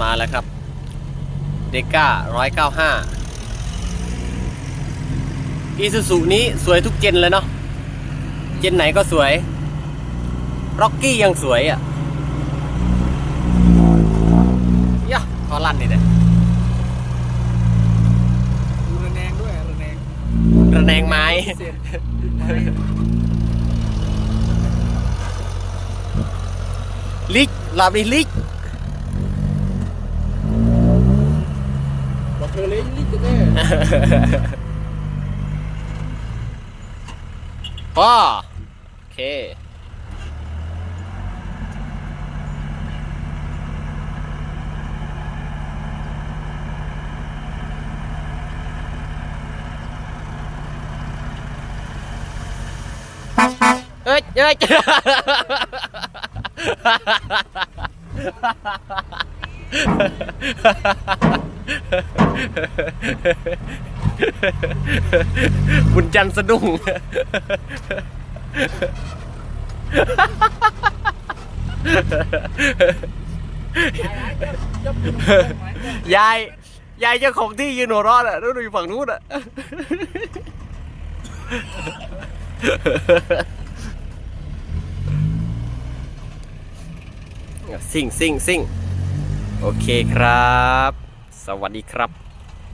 มาแล้วครับเดก้าร้อยเก้าห้าอีซูซูนี้สวยทุกเจนเลยเนาะเจนไหนก็สวยร็อกกี้ยังสวยอะย่ะพอลั่นนี่แหละดูระแนงด้วยระแนงระแนงไม้เสร็จลิกลาบนี้ลิก บอกเธอเลยลิกกันแน่พ่อโอเค เอ้ยเอ้ย บุญจันทร์สะดุ้งยาย ยายเจ้าของที่ยืนหัวเร้อนอะแล้วดูอยู่ฝั่งนู้นอะซิ่งซิ่งซิ่งโอเคครับ สวัสดีครับ